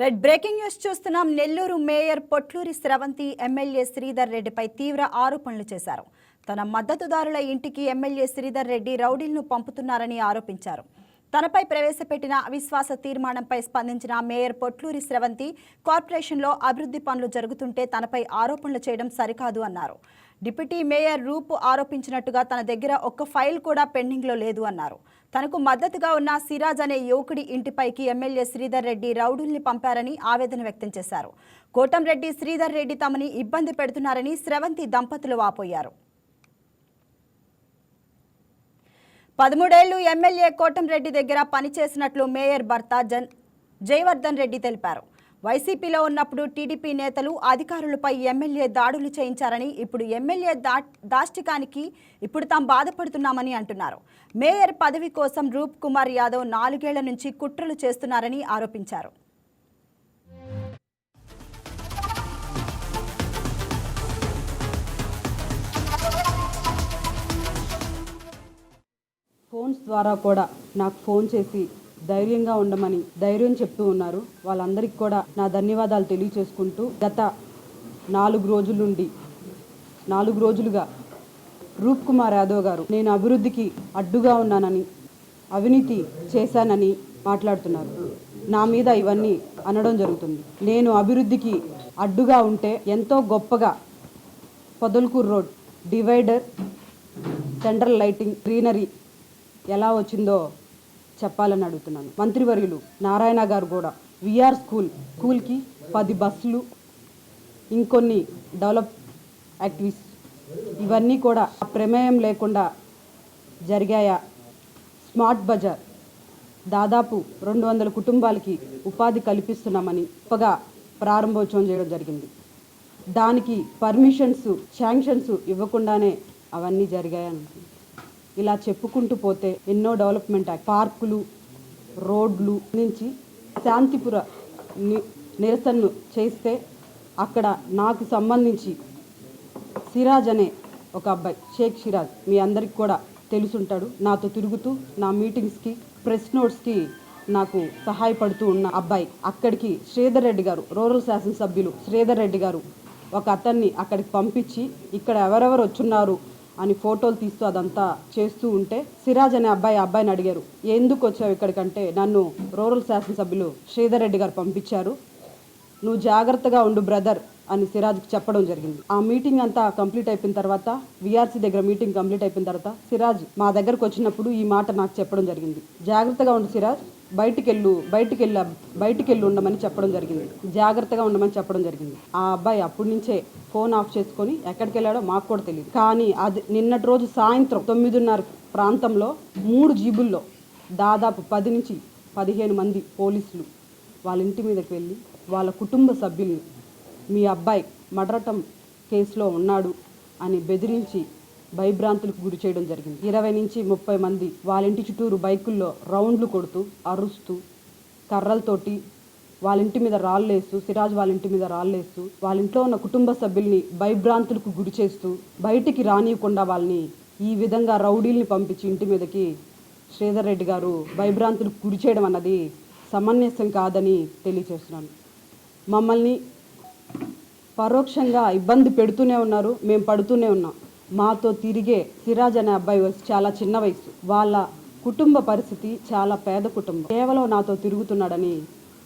Red breaking news చూస్తున్నాం. Nellore mayor Potluri Sravanthi MLA Sridhar రెడ్డిపై తీవ్ర ఆరోపణలు చేశారు. తన మద్దతుదారుల ఇంటికి ఎమ్మెల్యే శ్రీధర్ రెడ్డి రౌడీలను పంపుతున్నారని ఆరోపించారు. తనపై ప్రవేశపెట్టిన అవిశ్వాస తీర్మానంపై స్పందించిన మేయర్ పొట్లూరి స్రవంతి కార్పొరేషన్లో అభివృద్ధి పనులు జరుగుతుంటే తనపై ఆరోపణలు చేయడం సరికాదు అన్నారు. డిప్యూటీ మేయర్ రూప్ ఆరోపించినట్టుగా తన దగ్గర ఒక్క ఫైల్ కూడా పెండింగ్లో లేదు అన్నారు. తనకు మద్దతుగా ఉన్న సిరాజ్ అనే యువకుడి ఇంటిపైకి ఎమ్మెల్యే శ్రీధర్ రెడ్డి రౌడుల్ని పంపారని ఆవేదన వ్యక్తం చేశారు. కోటంరెడ్డి శ్రీధర్ రెడ్డి తమని ఇబ్బంది పెడుతున్నారని స్రవంతి దంపతులు వాపోయారు. పదమూడేళ్ళు ఎమ్మెల్యే కోటంరెడ్డి దగ్గర పనిచేసినట్లు మేయర్ భర్త జన్ జయవర్ధన్ రెడ్డి తెలిపారు. వైసీపీలో ఉన్నప్పుడు టీడీపీ నేతలు అధికారులపై ఎమ్మెల్యే దాడులు చేయించారని ఇప్పుడు ఎమ్మెల్యే దా దాష్టికానికి ఇప్పుడు తాము బాధపడుతున్నామని అంటున్నారు. మేయర్ పదవి కోసం రూప్ కుమార్ యాదవ్ నాలుగేళ్ళ నుంచి కుట్రలు చేస్తున్నారని ఆరోపించారు. ద్వారా కూడా నాకు ఫోన్ చేసి ధైర్యంగా ఉండమని ధైర్యం చెప్తూ ఉన్నారు. వాళ్ళందరికీ కూడా నా ధన్యవాదాలు తెలియచేసుకుంటూ గత నాలుగు రోజుల నుండి నాలుగు రోజులుగా రూప్ కుమార్ యాదవ్ గారు నేను అభివృద్ధికి అడ్డుగా ఉన్నానని అవినీతి చేశానని మాట్లాడుతున్నారు. నా మీద ఇవన్నీ అనడం జరుగుతుంది. నేను అభివృద్ధికి అడ్డుగా ఉంటే ఎంతో గొప్పగా Podalakur road divider central lighting greenery ఎలా వచ్చిందో చెప్పాలని అడుగుతున్నాను. మంత్రివర్యులు నారాయణ గారు కూడా విఆర్ స్కూల్ స్కూల్కి పది బస్సులు ఇంకొన్ని డెవలప్ యాక్టివిటీస్ ఇవన్నీ కూడా ప్రమేయం లేకుండా జరిగాయా? స్మార్ట్ బజార్ దాదాపు రెండు వందల కుటుంబాలకి ఉపాధి కల్పిస్తున్నామని గొప్పగా ప్రారంభోత్సవం చేయడం జరిగింది. దానికి పర్మిషన్స్ శాంక్షన్స్ ఇవ్వకుండానే అవన్నీ జరిగాయని. ఇలా చెప్పుకుంటూ పోతే ఎన్నో డెవలప్మెంట్ పార్కులు రోడ్లు నుంచి శాంతిపుర ని నిరసనను చేస్తే అక్కడ నాకు సంబంధించి సిరాజ్ అనే ఒక అబ్బాయి షేక్ సిరాజ్ మీ అందరికి కూడా తెలుసుంటాడు. నాతో తిరుగుతూ నా మీటింగ్స్కి ప్రెస్ నోట్స్కి నాకు సహాయపడుతూ ఉన్న అబ్బాయి అక్కడికి శ్రీధర్ రెడ్డి గారు రూరల్ శాసనసభ్యులు శ్రీధర్ రెడ్డి గారు ఒక అతన్ని అక్కడికి పంపించి ఇక్కడ ఎవరెవరు వచ్చున్నారు అని ఫోటోలు తీస్తూ అదంతా చేస్తూ ఉంటే సిరాజ్ అనే అబ్బాయి ఆ అబ్బాయిని అడిగారు ఎందుకు వచ్చావు ఇక్కడికంటే నన్ను రూరల్ శాసనసభ్యులు శ్రీధర్ రెడ్డి గారు పంపించారు. నువ్వు జాగ్రత్తగా ఉండు బ్రదర్ అని సిరాజ్కి చెప్పడం జరిగింది. ఆ మీటింగ్ అంతా కంప్లీట్ అయిపోయిన తర్వాత విఆర్సీ దగ్గర మీటింగ్ కంప్లీట్ అయిపోయిన తర్వాత సిరాజ్ మా దగ్గరకు వచ్చినప్పుడు ఈ మాట నాకు చెప్పడం జరిగింది. జాగ్రత్తగా ఉండు సిరాజ్ బయటికెళ్ళు బయటికెళ్ళ బయటికి వెళ్ళి ఉండమని చెప్పడం జరిగింది. జాగ్రత్తగా ఉండమని చెప్పడం జరిగింది. ఆ అబ్బాయి అప్పటి నుంచే ఫోన్ ఆఫ్ చేసుకొని ఎక్కడికి వెళ్ళాడో మాకు కూడా తెలియదు కానీ అది నిన్నటి రోజు సాయంత్రం తొమ్మిదిన్నర ప్రాంతంలో మూడు జీబుల్లో దాదాపు పది నుంచి పదిహేను మంది పోలీసులు వాళ్ళ ఇంటి మీదకి వెళ్ళి వాళ్ళ కుటుంబ సభ్యుల్ని మీ అబ్బాయి మడరటం కేసులో ఉన్నాడు అని బెదిరించి భయభ్రాంతులకు గురి చేయడం జరిగింది. ఇరవై నుంచి ముప్పై మంది వాళ్ళ ఇంటి చుట్టూరు బైకుల్లో రౌండ్లు కొడుతూ అరుస్తూ కర్రలతోటి వాళ్ళ ఇంటి మీద రాళ్ళేస్తూ సిరాజ్ వాళ్ళ ఇంటి మీద రాళ్ళేస్తూ వాళ్ళ ఇంట్లో ఉన్న కుటుంబ సభ్యుల్ని భయభ్రాంతులకు గురి చేస్తూ బయటికి రానియకుండా వాళ్ళని ఈ విధంగా రౌడీల్ని పంపించి ఇంటి మీదకి శ్రీధర్ రెడ్డి గారు భయభ్రాంతులకు గురి చేయడం అన్నది సమన్యాసం కాదని తెలియచేస్తున్నాను. మమ్మల్ని పరోక్షంగా ఇబ్బంది పెడుతూనే ఉన్నారు మేము పడుతూనే ఉన్నాం. మాతో తిరిగే సిరాజ్ అనే అబ్బాయి వయసు చాలా చిన్న వయసు. వాళ్ళ కుటుంబ పరిస్థితి చాలా పేద కుటుంబం. కేవలం నాతో తిరుగుతున్నాడని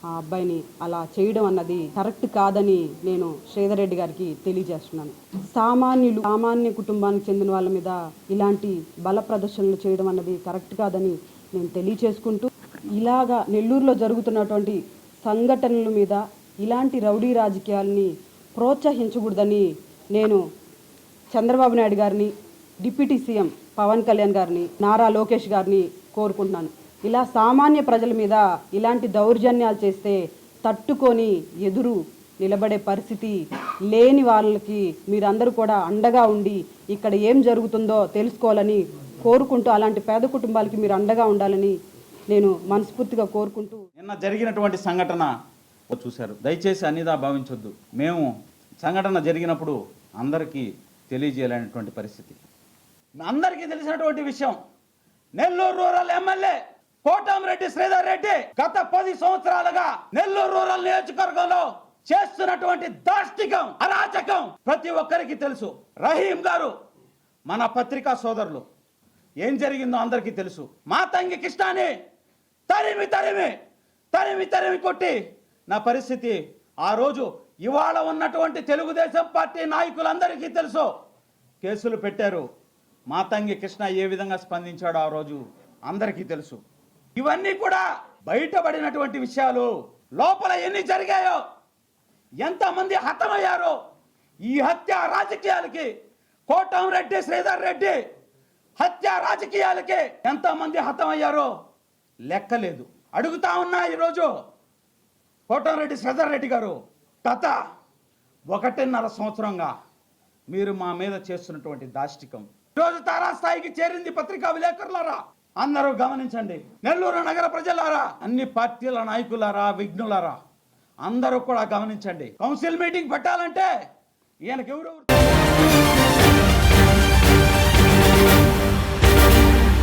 ఆ అబ్బాయిని అలా చేయడం అన్నది కరెక్ట్ కాదని నేను శ్రీధర్ రెడ్డి గారికి తెలియజేస్తున్నాను. సామాన్యులు సామాన్య కుటుంబానికి చెందిన వాళ్ళ మీద ఇలాంటి బల ప్రదర్శనలు చేయడం అన్నది కరెక్ట్ కాదని నేను తెలియచేసుకుంటూ ఇలాగా నెల్లూరులో జరుగుతున్నటువంటి సంఘటనల మీద ఇలాంటి రౌడీ రాజకీయాల్ని ప్రోత్సహించకూడదని నేను చంద్రబాబు నాయుడు గారిని డిప్యూటీ సీఎం పవన్ కళ్యాణ్ గారిని నారా లోకేష్ గారిని కోరుకుంటున్నాను. ఇలా సామాన్య ప్రజల మీద ఇలాంటి దౌర్జన్యాలు చేస్తే తట్టుకొని ఎదురు నిలబడే పరిస్థితి లేని వాళ్ళకి మీరందరూ కూడా అండగా ఉండి ఇక్కడ ఏం జరుగుతుందో తెలుసుకోవాలని కోరుకుంటూ అలాంటి పేద కుటుంబాలకి మీరు అండగా ఉండాలని నేను మనస్ఫూర్తిగా కోరుకుంటూ నిన్న జరిగినటువంటి సంఘటన చూశారు. దయచేసి అన్నిదా భావించొద్దు. మేము సంఘటన జరిగినప్పుడు అందరికీ తెలియజేయలేనటువంటి పరిస్థితి. అందరికీ తెలిసినటువంటి విషయం నెల్లూరు రూరల్ ఎమ్మెల్యే కోటంరెడ్డి శ్రీధర్ రెడ్డి గత పది సంవత్సరాలుగా నెల్లూరు రూరల్ నియోజకవర్గంలో చేస్తున్నటువంటి దాష్టికం అరాచకం ప్రతి ఒక్కరికి తెలుసు. రహీం గారు మన పత్రికా సోదరులు ఏం జరిగిందో అందరికీ తెలుసు. మా తంగి కృష్ణాని తరిమి తరిమి తరిమి తరిమి కొట్టి నా పరిస్థితి ఆ రోజు ఇవాళ ఉన్నటువంటి తెలుగుదేశం పార్టీ నాయకులందరికీ తెలుసు. కేసులు పెట్టారు. మాతంగి కృష్ణ ఏ విధంగా స్పందించాడో ఆ రోజు అందరికీ తెలుసు. ఇవన్నీ కూడా బయటపడినటువంటి విషయాలు. లోపల ఎన్ని జరిగాయో ఎంతమంది హతమయ్యారో ఈ హత్య రాజకీయాలకి కోటంరెడ్డి శ్రీధర్ రెడ్డి హత్య రాజకీయాలకి ఎంతమంది హతమయ్యారో లెక్కలేదు. అడుగుతా ఉన్నా ఈరోజు కోటంరెడ్డి శ్రీధర్ రెడ్డి గారు. గత ఒకటిన్నర సంవత్సరంగా మీరు మా మీద చేస్తున్నటువంటి దాష్టికం. ఈరోజు తారాస్థాయికి చేరింది పత్రికా విలేకరులారా అందరూ గమనించండి. నెల్లూరు నగర ప్రజలారా అన్ని పార్టీల నాయకులారా విఘ్నులారా అందరూ కూడా గమనించండి. కౌన్సిల్ మీటింగ్ పెట్టాలంటే ఈయనకి ఎవరు